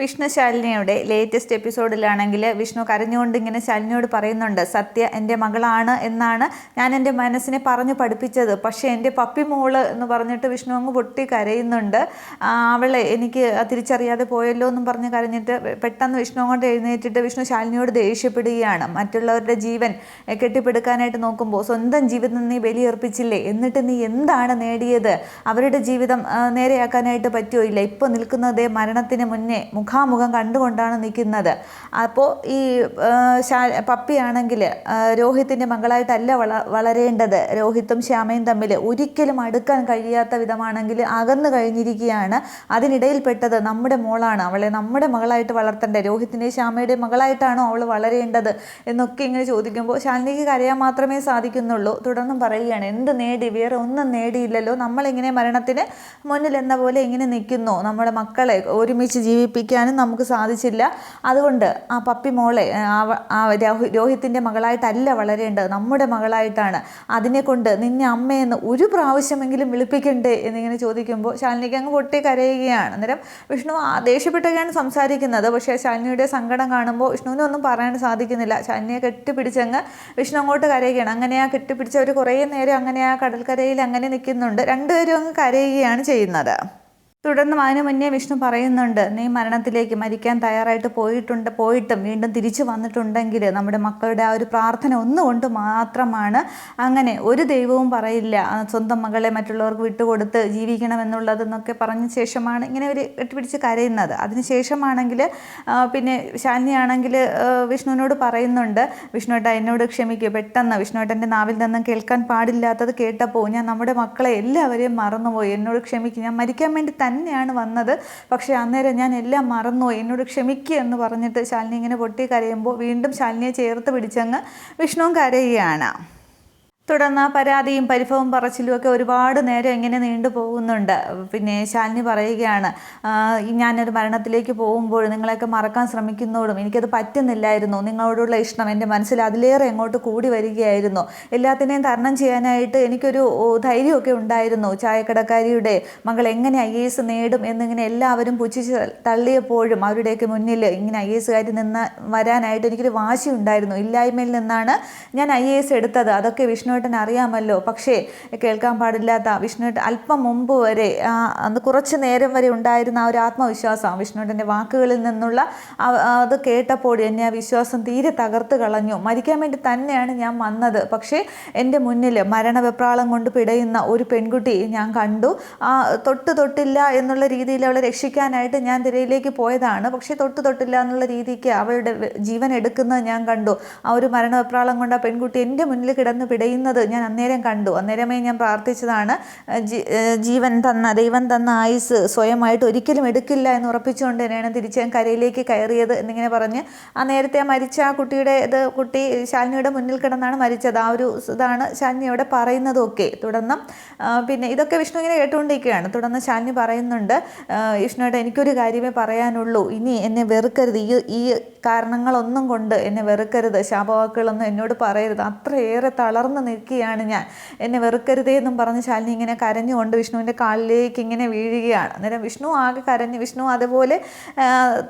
വിഷ്ണു ശാലിനിയുടെ ലേറ്റസ്റ്റ് എപ്പിസോഡിലാണെങ്കിൽ വിഷ്ണു കരഞ്ഞുകൊണ്ട് ഇങ്ങനെ ശാലിനിയോട് പറയുന്നുണ്ട് സത്യ എന്റെ മകളാണ് എന്നാണ് ഞാൻ എന്റെ മനസ്സിനെ പറഞ്ഞു പഠിപ്പിച്ചത്. പക്ഷേ എന്റെ പപ്പി മോൾ എന്ന് പറഞ്ഞിട്ട് വിഷ്ണു അങ്ങ് പൊട്ടി കരയുന്നുണ്ട്. അവളെ എനിക്ക് തിരിച്ചറിയാതെ പോയല്ലോ എന്നും പറഞ്ഞ് കരഞ്ഞിട്ട് പെട്ടെന്ന് വിഷ്ണു അങ്ങോട്ട് എഴുന്നേറ്റിട്ട് വിഷ്ണു ശാലിനിയോട് ദേഷ്യപ്പെടുകയാണ്. മറ്റുള്ളവരുടെ ജീവൻ കെട്ടിപ്പടുക്കാനായിട്ട് നോക്കുമ്പോൾ സ്വന്തം ജീവിതം നീ ബലിയർപ്പിച്ചില്ലേ? എന്നിട്ട് നീ എന്താണ് നേടിയത്? അവരുടെ ജീവിതം നേരെയാക്കാനായിട്ട് പറ്റുമോ ഇല്ല. ഇപ്പോൾ നിൽക്കുന്നതേ മരണത്തിന് മുന്നേ മുഖാമുഖം കണ്ടുകൊണ്ടാണ് നിൽക്കുന്നത്. അപ്പോൾ ഈ പപ്പിയാണെങ്കിൽ രോഹിത്തിന്റെ മകളായിട്ടല്ല വള വളരേണ്ടത്. രോഹിത്തും ശ്യാമയും തമ്മിൽ ഒരിക്കലും അടുക്കാൻ കഴിയാത്ത വിധമാണെങ്കിൽ അകന്നു കഴിഞ്ഞിരിക്കുകയാണ്. അതിനിടയിൽപ്പെട്ടത് നമ്മുടെ മോളാണ്. അവളെ നമ്മുടെ മകളായിട്ട് വളർത്തേണ്ടത് രോഹിത്തിന്റെ ശ്യാമയുടെ മകളായിട്ടാണോ അവൾ വളരേണ്ടത് എന്നൊക്കെ ഇങ്ങനെ ചോദിക്കുമ്പോൾ ശാലിനിക്ക് കരയാൻ മാത്രമേ സാധിക്കുന്നുള്ളൂ. തുടർന്നും പറയുകയാണ് എന്ത് നേടി? വേറെ ഒന്നും നേടിയില്ലല്ലോ. നമ്മളിങ്ങനെ മരണത്തിന് മുന്നിൽ എന്ന പോലെ ഇങ്ങനെ നിൽക്കുന്നു? നമ്മുടെ മക്കളെ ഒരുമിച്ച് ജീവിപ്പിക്കാനും നമുക്ക് സാധിച്ചില്ല. അതുകൊണ്ട് ആ പപ്പി മോളെ ആ രോഹിത്തിന്റെ മകളായിട്ടല്ല വളരേണ്ടത്. നമ്മുടെ മകളായിട്ടാണ്. അതിനെക്കൊണ്ട് നിന്നെ അമ്മയെന്ന് ഒരു പ്രാവശ്യമെങ്കിലും വിളിപ്പിക്കണ്ടേ എന്നിങ്ങനെ ചോദിക്കുമ്പോൾ ശാലിനിക്ക് അങ്ങ് പൊട്ടി കരയുകയാണ്. അന്നേരം വിഷ്ണു ദേഷ്യപ്പെട്ടൊക്കെയാണ് സംസാരിക്കുന്നത്. പക്ഷേ ശാലിനിയുടെ സങ്കടം കാണുമ്പോൾ വിഷ്ണുവിനൊന്നും പറയാൻ സാധിക്കുന്നില്ല. ശാലിനിയെ കെട്ടിപ്പിടിച്ചങ്ങ് വിഷ്ണു അങ്ങോട്ട് കരയുകയാണ്. അങ്ങനെ ആ കെട്ടിപ്പിടിച്ചവർ കുറേ നേരം അങ്ങനെ ആ കടൽക്കരയിൽ അങ്ങനെ നിൽക്കുന്നുണ്ട്. രണ്ടുപേരും അങ്ങ് കരയുകയാണ് ചെയ്യുന്നത്. തുടർന്ന് അതിനു മുന്നേ വിഷ്ണു പറയുന്നുണ്ട് നീ മരണത്തിലേക്ക് മരിക്കാൻ തയ്യാറായിട്ട് പോയിട്ടുണ്ട് പോയിട്ടും വീണ്ടും തിരിച്ചു വന്നിട്ടുണ്ടെങ്കിൽ നമ്മുടെ മക്കളുടെ ആ ഒരു പ്രാർത്ഥന ഒന്നുകൊണ്ട് മാത്രമാണ് അങ്ങനെ ഒരു ദൈവവും പറയില്ല. സ്വന്തം മകളെ മറ്റുള്ളവർക്ക് വിട്ടുകൊടുത്ത് ജീവിക്കണമെന്നുള്ളതെന്നൊക്കെ പറഞ്ഞ ശേഷമാണ് ഇങ്ങനെ ഒരു കെട്ടിപ്പിടിച്ച് കരയുന്നത്. അതിനുശേഷമാണെങ്കിൽ പിന്നെ ശാലിനിയാണെങ്കിൽ വിഷ്ണുവിനോട് പറയുന്നുണ്ട് വിഷ്ണുവേട്ട എന്നോട് ക്ഷമിക്കുക പെട്ടെന്ന് വിഷ്ണുവേട്ടന്റെ നാവിൽ നിന്നും കേൾക്കാൻ പാടില്ലാത്തത് കേട്ടപ്പോൾ ഞാൻ നമ്മുടെ മക്കളെ എല്ലാവരെയും മറന്നുപോയി. എന്നോട് ക്ഷമിക്കുക ഞാൻ മരിക്കാൻ വേണ്ടി തന്നെയാണ് വന്നത്. പക്ഷേ അന്നേരം ഞാൻ എല്ലാം മറന്നു എന്നോട് ക്ഷമിക്കുക എന്ന് പറഞ്ഞിട്ട് ശാലിനി ഇങ്ങനെ പൊട്ടി കരയുമ്പോൾ വീണ്ടും ശാലിനിയെ ചേർത്ത് പിടിച്ചങ്ങ് വിഷ്ണുവും കരയുകയാണ്. തുടർന്ന് പരാതിയും പരിഭവം പറച്ചിലും ഒക്കെ ഒരുപാട് നേരം ഇങ്ങനെ നീണ്ടു പോകുന്നുണ്ട്. പിന്നെ ശാലിനി പറയുകയാണ് "ആ, ഈ ഞാനൊരു മരണത്തിലേക്ക് പോകുമ്പോൾ നിങ്ങളെയൊക്കെ മറക്കാൻ ശ്രമിക്കുന്നതോടും എനിക്കത് പറ്റുന്നില്ലായിരുന്നു. നിങ്ങളോടുള്ള ഇഷ്ടം എന്റെ മനസ്സിൽ അതിലേറെ എങ്ങോട്ട് കൂടി വരികയായിരുന്നു. എല്ലാത്തിനെയും തരണം ചെയ്യാനായിട്ട് എനിക്കൊരു ധൈര്യമൊക്കെ ഉണ്ടായിരുന്നു. ചായക്കടക്കാരിയുടെ മകൾ എങ്ങനെ ഐ എസ് നേടും എന്നിങ്ങനെ എല്ലാവരും പുച്ഛിച്ച് തള്ളിയപ്പോഴും അവരുടെയൊക്കെ മുന്നിൽ ഇങ്ങനെ ഐ എസുകാരി നിന്ന് വരാനായിട്ട് എനിക്കൊരു വാശി ഉണ്ടായിരുന്നു ഇല്ലായ്മയിൽ നിന്നാണ് ഞാൻ ഐ എസ് എടുത്തത്. അതൊക്കെ വിഷ്ണുവേട്ടൻ അറിയാമല്ലോ. പക്ഷേ കേൾക്കാൻ പാടില്ലാത്ത വിഷ്ണുവേട്ടൻ അല്പം മുമ്പ് വരെ അന്ന് കുറച്ച് നേരം വരെ ഉണ്ടായിരുന്ന ആ ഒരു ആത്മവിശ്വാസം വിഷ്ണുവേട്ടന്റെ വാക്കുകളിൽ നിന്നുള്ള അത് കേട്ടപ്പോൾ എന്നെ ആ വിശ്വാസം തീരെ തകർത്ത് കളഞ്ഞു. മരിക്കാൻ വേണ്ടി തന്നെയാണ് ഞാൻ വന്നത്. പക്ഷേ എന്റെ മുന്നിൽ മരണവെപ്രാളം കൊണ്ട് പിടയുന്ന ഒരു പെൺകുട്ടി ഞാൻ കണ്ടു. ആ തൊട്ട് തൊട്ടില്ല എന്നുള്ള രീതിയിൽ അവളെ രക്ഷിക്കാനായിട്ട് ഞാൻ തിരയിലേക്ക് പോയതാണ്. പക്ഷേ തൊട്ട് തൊട്ടില്ല എന്നുള്ള രീതിക്ക് അവളുടെ ജീവൻ എടുക്കുന്നത് ഞാൻ കണ്ടു. ആ ഒരു മരണവെപ്രാളം കൊണ്ട് ആ പെൺകുട്ടി എന്റെ മുന്നിൽ കിടന്ന് പിടയുന്നത് ഞാൻ അന്നേരം കണ്ടു. അന്നേരമേ ഞാൻ പ്രാർത്ഥിച്ചതാണ് ജീവൻ തന്ന ദൈവം തന്ന ആയുസ് സ്വയമായിട്ട് ഒരിക്കലും എടുക്കില്ല എന്ന് ഉറപ്പിച്ചുകൊണ്ട് തന്നെയാണ് തിരിച്ച് ഞാൻ കരയിലേക്ക് കയറിയത് എന്നിങ്ങനെ പറഞ്ഞ് ആ നേരത്തെ മരിച്ച ആ കുട്ടിയുടെ ഇത് കുട്ടി ശാലിനിയുടെ മുന്നിൽ കിടന്നാണ് മരിച്ചത്. ആ ഒരു ഇതാണ് ശാലിനി അവിടെ പറയുന്നതൊക്കെ. തുടർന്ന് പിന്നെ ഇതൊക്കെ വിഷ്ണു ഇങ്ങനെ കേട്ടുകൊണ്ടിരിക്കുകയാണ്. തുടർന്ന് ശാലിനി പറയുന്നുണ്ട് വിഷ്ണുവേട്ട എനിക്കൊരു കാര്യമേ പറയാനുള്ളൂ. ഇനി എന്നെ വെറുക്കരുത്. ഈ ഈ കാരണങ്ങളൊന്നും കൊണ്ട് എന്നെ വെറുക്കരുത്. ശാപവാക്കുകളൊന്നും എന്നോട് പറയരുത്. അത്രയേറെ തളർന്നു നിൽക്കുകയാണ് ഞാൻ. എന്നെ വെറുക്കരുതേ എന്നും പറഞ്ഞ് ശാലിനി ഇങ്ങനെ കരഞ്ഞുകൊണ്ട് വിഷ്ണുവിന്റെ കാലിലേക്ക് ഇങ്ങനെ വീഴുകയാണ്. അന്നേരം വിഷ്ണു ആകെ കരഞ്ഞ് വിഷ്ണു അതുപോലെ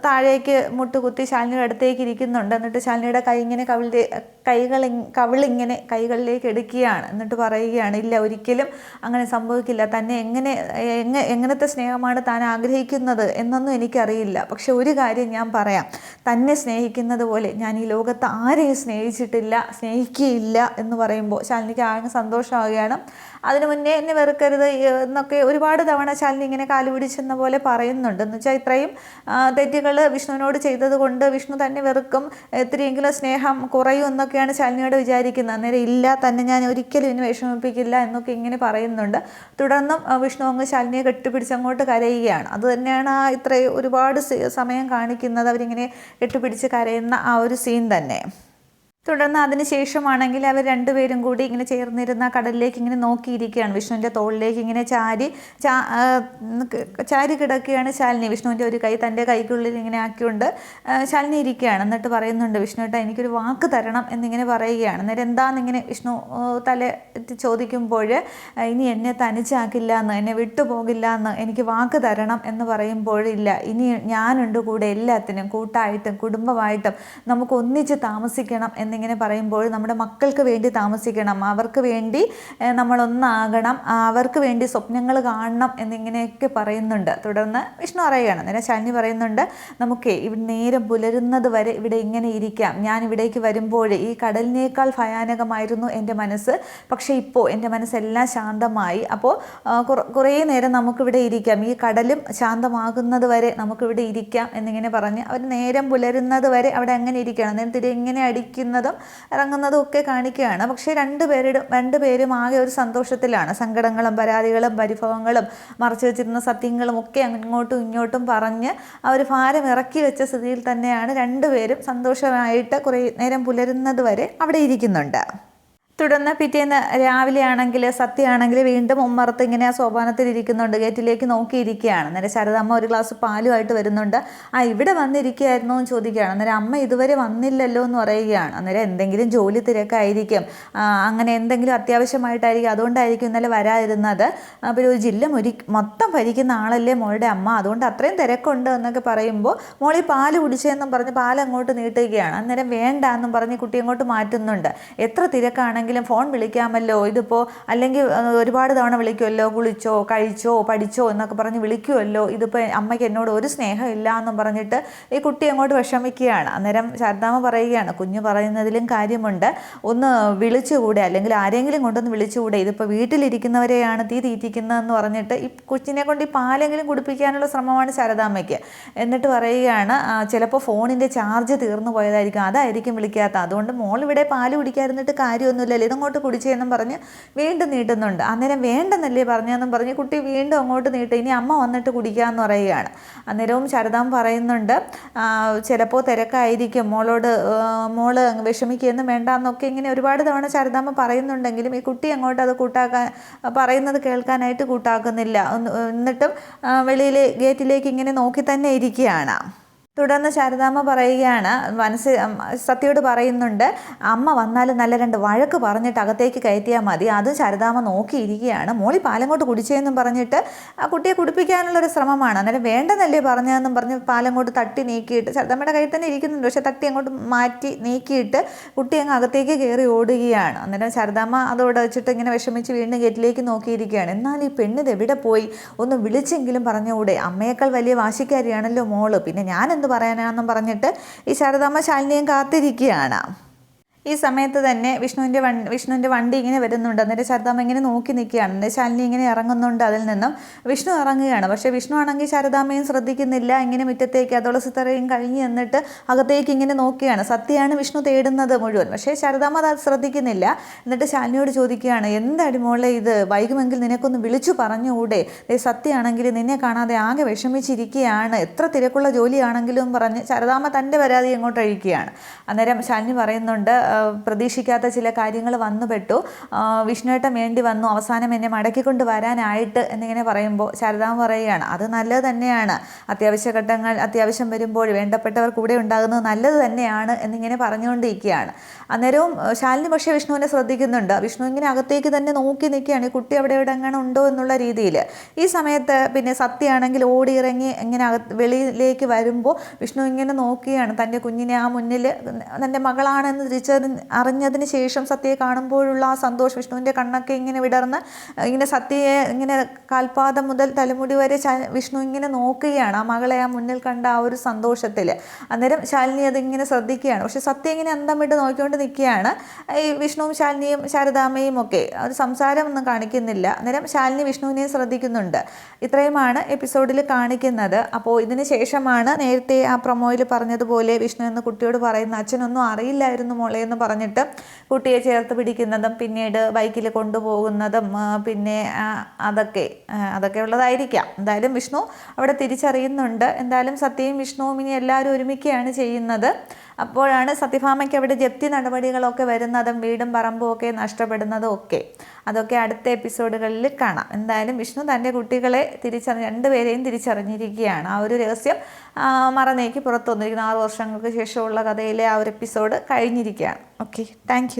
താഴേക്ക് മുട്ടുകുത്തി ശാലിനിയുടെ അടുത്തേക്ക് ഇരിക്കുന്നുണ്ട്. എന്നിട്ട് ശാലിനിയുടെ കൈ ഇങ്ങനെ കവിളിലെ കൈകൾ കവിളിങ്ങനെ കൈകളിലേക്ക് എടുക്കുകയാണ്. എന്നിട്ട് പറയുകയാണ് ഇല്ല ഒരിക്കലും അങ്ങനെ സംഭവിക്കില്ല. തന്നെ എങ്ങനെ എങ്ങ എങ്ങനത്തെ സ്നേഹമാണ് താൻ ആഗ്രഹിക്കുന്നത് എന്നൊന്നും എനിക്കറിയില്ല. പക്ഷെ ഒരു കാര്യം ഞാൻ പറയാം. തന്നെ സ്നേഹിക്കുന്നത് പോലെ ഞാൻ ഈ ലോകത്ത് ആരെയും സ്നേഹിച്ചിട്ടില്ല സ്നേഹിക്കുകയില്ല എന്ന് പറയുമ്പോൾ ശാലിനിക്ക് ആകെ സന്തോഷമാവുകയാണ്. അതിനു മുന്നേ എന്നെ വെറുക്കരുത് എന്നൊക്കെ ഒരുപാട് തവണ ശാലിനി ഇങ്ങനെ കാലുപിടിച്ചെന്ന പോലെ പറയുന്നുണ്ട്. എന്ന് വെച്ചാൽ ഇത്രയും തെറ്റുകൾ വിഷ്ണുവിനോട് ചെയ്തത് കൊണ്ട് വിഷ്ണു തന്നെ വെറുക്കും എത്രയെങ്കിലും സ്നേഹം കുറയും എന്നൊക്കെയാണ് ശാലിനിയോട് വിചാരിക്കുന്നത്. അന്നേരം ഇല്ല തന്നെ ഞാൻ ഒരിക്കലും ഇനി വിഷമിപ്പിക്കില്ല എന്നൊക്കെ ഇങ്ങനെ പറയുന്നുണ്ട്. തുടർന്നും വിഷ്ണു അങ്ങ് ശാലിനിയെ കെട്ടിപ്പിടിച്ച് അങ്ങോട്ട് കരയുകയാണ്. അത് തന്നെയാണ് ആ ഇത്രയും ഒരുപാട് സമയം കാണിക്കുന്നത്. അവരിങ്ങനെ കെട്ടിപ്പിടിച്ച് കരയുന്ന ആ ഒരു സീൻ തന്നെ. തുടർന്ന് അതിന് ശേഷമാണെങ്കിൽ അവർ രണ്ടുപേരും കൂടി ഇങ്ങനെ ചേർന്നിരുന്ന കടലിലേക്ക് ഇങ്ങനെ നോക്കിയിരിക്കുകയാണ്. വിഷ്ണുവിന്റെ തോളിലേക്ക് ഇങ്ങനെ ചാരി ചാ ചാരി കിടക്കുകയാണ് ശാലിനി. വിഷ്ണുവിന്റെ ഒരു കൈ തന്റെ കൈക്കുള്ളിൽ ഇങ്ങനെ ആക്കിക്കൊണ്ട് ശാലിനി ഇരിക്കുകയാണ്. എന്നിട്ട് പറയുന്നുണ്ട് വിഷ്ണുവേട്ട എനിക്കൊരു വാക്ക് തരണം എന്നിങ്ങനെ പറയുകയാണ്. അന്നേരം എന്താണെന്നിങ്ങനെ വിഷ്ണു തല ചോദിക്കുമ്പോൾ ഇനി എന്നെ തനിച്ചാക്കില്ല എന്ന് എന്നെ വിട്ടുപോകില്ല എന്ന് എനിക്ക് വാക്ക് തരണം എന്ന് പറയുമ്പോഴില്ല ഇനി ഞാനുണ്ട് കൂടെ എല്ലാത്തിനും കൂട്ടായിട്ടും കുടുംബമായിട്ടും നമുക്ക് ഒന്നിച്ച് താമസിക്കണം എന്നിങ്ങനെ പറയുമ്പോൾ നമ്മുടെ മക്കൾക്ക് വേണ്ടി താമസിക്കണം. അവർക്ക് വേണ്ടി നമ്മളൊന്നാകണം. അവർക്ക് വേണ്ടി സ്വപ്നങ്ങൾ കാണണം എന്നിങ്ങനെയൊക്കെ പറയുന്നുണ്ട്. തുടർന്ന് വിഷ്ണു പറയുകയാണ്. അന്നേരം ശാലിനി പറയുന്നുണ്ട് നമുക്ക് ഇവിടെ നേരം പുലരുന്നത് വരെ ഇവിടെ ഇങ്ങനെ ഇരിക്കാം. ഞാൻ ഇവിടേക്ക് വരുമ്പോൾ ഈ കടലിനേക്കാൾ ഭയാനകമായിരുന്നു എന്റെ മനസ്സ്. പക്ഷേ ഇപ്പോൾ എന്റെ മനസ്സെല്ലാം ശാന്തമായി. അപ്പോൾ കുറേ നേരം നമുക്കിവിടെ ഇരിക്കാം. ഈ കടലും ശാന്തമാകുന്നത് വരെ നമുക്കിവിടെ ഇരിക്കാം എന്നിങ്ങനെ പറഞ്ഞ് അവർ നേരം പുലരുന്നത് വരെ അവിടെ അങ്ങനെ അന്നേരം തിരി ഇങ്ങനെ അടിക്കുന്നതും ഇറങ്ങുന്നതും ഒക്കെ കാണിക്കുകയാണ്. പക്ഷേ രണ്ടുപേരുടെ രണ്ടുപേരും ആകെ ഒരു സന്തോഷത്തിലാണ്. സങ്കടങ്ങളും പരാതികളും പരിഭവങ്ങളും മറച്ചു വെച്ചിരുന്ന സത്യങ്ങളും ഒക്കെ അങ്ങോട്ടും ഇങ്ങോട്ടും പറഞ്ഞ് ഒരു ഭാരം ഇറക്കി വെച്ച സ്ഥിതിയിൽ തന്നെയാണ് രണ്ടുപേരും സന്തോഷമായിട്ട് കുറേ നേരം പുലരുന്നത് വരെ അവിടെ ഇരിക്കുന്നുണ്ട്. തുടർന്ന് പിറ്റേന്ന് രാവിലെ ആണെങ്കിൽ സത്യമാണെങ്കിൽ വീണ്ടും ഉമ്മറത്ത് ഇങ്ങനെ ആ സോപാനത്തിൽ ഇരിക്കുന്നുണ്ട്. ഗേറ്റിലേക്ക് നോക്കിയിരിക്കുകയാണ്. അന്നേരം ശരദമ്മ ഒരു ഗ്ലാസ് പാലുമായിട്ട് വരുന്നുണ്ട്. ആ ഇവിടെ വന്നിരിക്കുകയായിരുന്നോ എന്ന് ചോദിക്കുകയാണ്. അന്നേരം അമ്മ ഇതുവരെ വന്നില്ലല്ലോ എന്ന് പറയുകയാണ്. അന്നേരം എന്തെങ്കിലും ജോലി തിരക്കായിരിക്കും. അങ്ങനെ എന്തെങ്കിലും അത്യാവശ്യമായിട്ടായിരിക്കും. അതുകൊണ്ടായിരിക്കും ഇന്നലെ വരാതിരുന്നത്. അപ്പോൾ ഒരു ജില്ല മുരി മൊത്തം ഭരിക്കുന്ന ആളല്ലേ മോളുടെ അമ്മ. അതുകൊണ്ട് അത്രയും തിരക്കുണ്ട് എന്നൊക്കെ പറയുമ്പോൾ മോളി പാൽ കുടിച്ചതെന്നും പറഞ്ഞ് പാൽ അങ്ങോട്ട് നീട്ടുകയാണ്. അന്നേരം വേണ്ട എന്നും പറഞ്ഞ് കുട്ടി അങ്ങോട്ട് മാറ്റുന്നുണ്ട്. എത്ര തിരക്കാണെങ്കിലും ഫോൺ വിളിക്കാമല്ലോ? ഇതിപ്പോൾ അല്ലെങ്കിൽ ഒരുപാട് തവണ വിളിക്കുമല്ലോ കുളിച്ചോ കഴിച്ചോ പഠിച്ചോ എന്നൊക്കെ പറഞ്ഞ് വിളിക്കുമല്ലോ ഇതിപ്പോൾ അമ്മയ്ക്ക് എന്നോട് ഒരു സ്നേഹമില്ല എന്നും പറഞ്ഞിട്ട് ഈ കുട്ടി അങ്ങോട്ട് വിഷമിക്കുകയാണ്. അന്നേരം ശാരദാമ്മ പറയുകയാണ് കുഞ്ഞ് പറയുന്നതിലും കാര്യമുണ്ട്. ഒന്ന് വിളിച്ചുകൂടെ? അല്ലെങ്കിൽ ആരെങ്കിലും കൊണ്ടൊന്ന് വിളിച്ചുകൂടെ? ഇതിപ്പോൾ വീട്ടിലിരിക്കുന്നവരെയാണ് തീ തീറ്റിക്കുന്നതെന്ന് പറഞ്ഞിട്ട് ഈ കൊച്ചിനെ കൊണ്ട് ഈ പാലെങ്കിലും കുടിപ്പിക്കാനുള്ള ശ്രമമാണ് ശാരദാമ്മയ്ക്ക്. എന്നിട്ട് പറയുകയാണ് ചിലപ്പോൾ ഫോണിന്റെ ചാർജ് തീർന്നു പോയതായിരിക്കും. അതായിരിക്കും വിളിക്കാത്ത. അതുകൊണ്ട് മോൾ ഇവിടെ പാൽ കുടിക്കാതിരുന്നിട്ട് കാര്യമൊന്നുമില്ലല്ലോ. ഇതങ്ങോട്ട് കുടിച്ചെന്നും പറഞ്ഞ് വീണ്ടും നീട്ടുന്നുണ്ട്. അന്നേരം വേണ്ടെന്നല്ലേ പറഞ്ഞതെന്നും പറഞ്ഞ് കുട്ടി വീണ്ടും അങ്ങോട്ട് നീട്ടി. ഇനി അമ്മ വന്നിട്ട് കുടിക്കാമെന്ന് പറയുകയാണ്. അന്നേരവും ശരദാം പറയുന്നുണ്ട് "ആ, ചിലപ്പോൾ തിരക്കായിരിക്കും. മോളോട് മോൾ വിഷമിക്കുകയൊന്നും വേണ്ട എന്നൊക്കെ ഇങ്ങനെ ഒരുപാട് തവണ ശരദാമ്മ പറയുന്നുണ്ടെങ്കിലും ഈ കുട്ടി അങ്ങോട്ട് അത് കൂട്ടാക്കാൻ പറയുന്നത് കേൾക്കാനായിട്ട് കൂട്ടാക്കുന്നില്ല. എന്നിട്ടും വെളിയിലെ ഗേറ്റിലേക്ക് ഇങ്ങനെ നോക്കി തന്നെ ഇരിക്കുകയാണ്. തുടർന്ന് ശാരദാമ്മ പറയുകയാണ് മനസ്സ് സത്യയോട് പറയുന്നുണ്ട് അമ്മ വന്നാൽ നല്ല രണ്ട് വഴക്ക് പറഞ്ഞിട്ട് അകത്തേക്ക് കയറ്റിയാൽ മതി. അതും ശാരദാമ്മ നോക്കിയിരിക്കുകയാണ്. മോളി പാലങ്ങോട്ട് കുടിച്ചതെന്നും പറഞ്ഞിട്ട് ആ കുട്ടിയെ കുടിപ്പിക്കാനുള്ളൊരു ശ്രമമാണ്. അന്നേരം വേണ്ടെന്നല്ലേ പറഞ്ഞതെന്നും പറഞ്ഞ് പാലങ്ങോട്ട് തട്ടി നീക്കിയിട്ട് ശാരദാമ്മയുടെ കയ്യിൽ തന്നെ ഇരിക്കുന്നുണ്ട്. പക്ഷെ തട്ടി അങ്ങോട്ട് മാറ്റി നീക്കിയിട്ട് കുട്ടി അങ്ങ് അകത്തേക്ക് കയറി ഓടുകയാണ്. അന്നേരം ശാരദാമ്മ അതോടെ വെച്ചിട്ട് ഇങ്ങനെ വിഷമിച്ച് വീണ്ടും ഗേറ്റിലേക്ക് നോക്കിയിരിക്കുകയാണ്. എന്നാൽ ഈ പെണ്ണിത് എവിടെ പോയി? ഒന്ന് വിളിച്ചെങ്കിലും പറഞ്ഞുകൂടെ അമ്മയേക്കാൾ വലിയ വാശിക്കാരിയാണല്ലോ മോൾ. പിന്നെ ഞാൻ പറയാനാണെന്നും പറഞ്ഞിട്ട് ഈ ശാരദാമ്മ ശാലിനിയും കാത്തിരിക്കുകയാണ്. ഈ സമയത്ത് തന്നെ വിഷ്ണുവിന്റെ വൺ വിഷ്ണുവിന്റെ വണ്ടി ഇങ്ങനെ വരുന്നുണ്ട്. എന്നിട്ട് ശാരദാമ്മ ഇങ്ങനെ നോക്കി നിൽക്കുകയാണ്. എന്നിട്ട് ശാലിനി ഇങ്ങനെ ഇറങ്ങുന്നുണ്ട് അതിൽ നിന്നും. വിഷ്ണു ഇറങ്ങുകയാണ്. പക്ഷേ വിഷ്ണു ആണെങ്കിൽ ശാരദാമ്മയും ശ്രദ്ധിക്കുന്നില്ല. ഇങ്ങനെ മുറ്റത്തേക്ക് തുളസിത്തറയും കഴിഞ്ഞ് എന്നിട്ട് അകത്തേക്ക് ഇങ്ങനെ നോക്കുകയാണ്. സത്യമാണ് വിഷ്ണു തേടുന്നത് മുഴുവൻ. പക്ഷേ ശാരദാമ്മ അത് ശ്രദ്ധിക്കുന്നില്ല. എന്നിട്ട് ശാലിനിയോട് ചോദിക്കുകയാണ് എന്താടി മോളെ ഇത്? വൈകുമെങ്കിൽ നിനക്കൊന്ന് വിളിച്ചു പറഞ്ഞുകൂടെ? സത്യമാണെങ്കിൽ നിന്നെ കാണാതെ ആകെ വിഷമിച്ചിരിക്കുകയാണ്. എത്ര തിരക്കുള്ള ജോലിയാണെങ്കിലും പറഞ്ഞ് ശാരദാമ്മ തന്റെ പരാതി അങ്ങോട്ട് അഴിക്കുകയാണ്. അന്നേരം ശാലിനി പറയുന്നുണ്ട് "ആ, പ്രതീക്ഷിക്കാത്ത ചില കാര്യങ്ങൾ വന്നുപെട്ടു വിഷ്ണുവേട്ടം വേണ്ടി വന്നു. അവസാനം എന്നെ മടക്കിക്കൊണ്ട് വരാനായിട്ട് എന്നിങ്ങനെ പറയുമ്പോൾ ശാരദാമ്മ പറയുകയാണ് അത് നല്ലത് തന്നെയാണ്. അത്യാവശ്യ ഘട്ടങ്ങൾ അത്യാവശ്യം വരുമ്പോൾ വേണ്ടപ്പെട്ടവർ കൂടെ ഉണ്ടാകുന്നത് നല്ലത് തന്നെയാണ് എന്നിങ്ങനെ പറഞ്ഞുകൊണ്ടിരിക്കുകയാണ്. അന്നേരവും ശാലിനി പക്ഷേ വിഷ്ണുവിനെ ശ്രദ്ധിക്കുന്നുണ്ട്. വിഷ്ണു ഇങ്ങനെ അകത്തേക്ക് തന്നെ നോക്കി നിൽക്കുകയാണ് ഈ കുട്ടി അവിടെ എവിടെ എങ്ങനെ ഉണ്ടോ? എന്നുള്ള രീതിയിൽ ഈ സമയത്ത് പിന്നെ സത്യമാണെങ്കിൽ ഓടിയിറങ്ങി ഇങ്ങനെ അകത്ത് വെളിയിലേക്ക് വരുമ്പോൾ വിഷ്ണു ഇങ്ങനെ നോക്കുകയാണ് തന്റെ കുഞ്ഞിനെ ആ മുന്നിൽ തന്റെ മകളാണെന്ന് തിരിച്ചറി അറിഞ്ഞതിന് അറിഞ്ഞതിന് ശേഷം സത്യയെ കാണുമ്പോഴുള്ള ആ സന്തോഷം വിഷ്ണുവിന്റെ കണ്ണൊക്കെ ഇങ്ങനെ വിടർന്ന് ഇങ്ങനെ സത്യയെ ഇങ്ങനെ കാൽപാദം മുതൽ തലമുടി വരെ വിഷ്ണു ഇങ്ങനെ നോക്കുകയാണ് ആ മകളെ ആ മുന്നിൽ കണ്ട ആ ഒരു സന്തോഷത്തിൽ. അന്നേരം ശാലിനി അതിങ്ങനെ ശ്രദ്ധിക്കുകയാണ്. പക്ഷെ സത്യ ഇങ്ങനെ അന്തം വിട്ട് നോക്കിക്കൊണ്ട് നിൽക്കുകയാണ്. ഈ വിഷ്ണുവും ശാലിനിയും ശാരദാമ്മയും ഒക്കെ. ഒരു സംസാരമൊന്നും കാണിക്കുന്നില്ല. അന്നേരം ശാലിനി വിഷ്ണുവിനെയും ശ്രദ്ധിക്കുന്നുണ്ട്. ഇത്രയുമാണ് എപ്പിസോഡിൽ കാണിക്കുന്നത്. അപ്പോൾ ഇതിന് ശേഷമാണ് നേരത്തെ ആ പ്രൊമോയിൽ പറഞ്ഞതുപോലെ വിഷ്ണു എന്ന കുട്ടിയോട് പറയുന്ന അച്ഛനൊന്നും അറിയില്ലായിരുന്നു മോളെ എന്ന് പറഞ്ഞിട്ട് കുട്ടിയെ ചേർത്ത് പിടിക്കുന്നതും പിന്നീട് ബൈക്കിൽ കൊണ്ടുപോകുന്നതും പിന്നെ അതൊക്കെ അതൊക്കെ ഉള്ളതായിരിക്കാം. എന്തായാലും വിഷ്ണു അവിടെ തിരിച്ചറിയുന്നുണ്ട്. എന്തായാലും സത്യയും വിഷ്ണുവും ഇനി എല്ലാവരും ഒരുമിക്കുകയാണ് ചെയ്യുന്നത്. അപ്പോഴാണ് സത്യഭാമയ്ക്ക് അവിടെ ജപ്തി നടപടികളൊക്കെ വരുന്നതും വീടും പറമ്പും ഒക്കെ നഷ്ടപ്പെടുന്നതും ഒക്കെ. അതൊക്കെ അടുത്ത എപ്പിസോഡുകളിൽ കാണാം. എന്തായാലും വിഷ്ണു തന്റെ കുട്ടികളെ തിരിച്ചറിഞ്ഞ് രണ്ടുപേരെയും തിരിച്ചറിഞ്ഞിരിക്കുകയാണ്. ആ ഒരു രഹസ്യം മറന്നേക്ക് പുറത്തു വന്നിരിക്കുന്നു. ആറ് വർഷങ്ങൾക്ക് ശേഷമുള്ള കഥയിലെ ആ ഒരു എപ്പിസോഡ് കഴിഞ്ഞിരിക്കുകയാണ്. Okay thank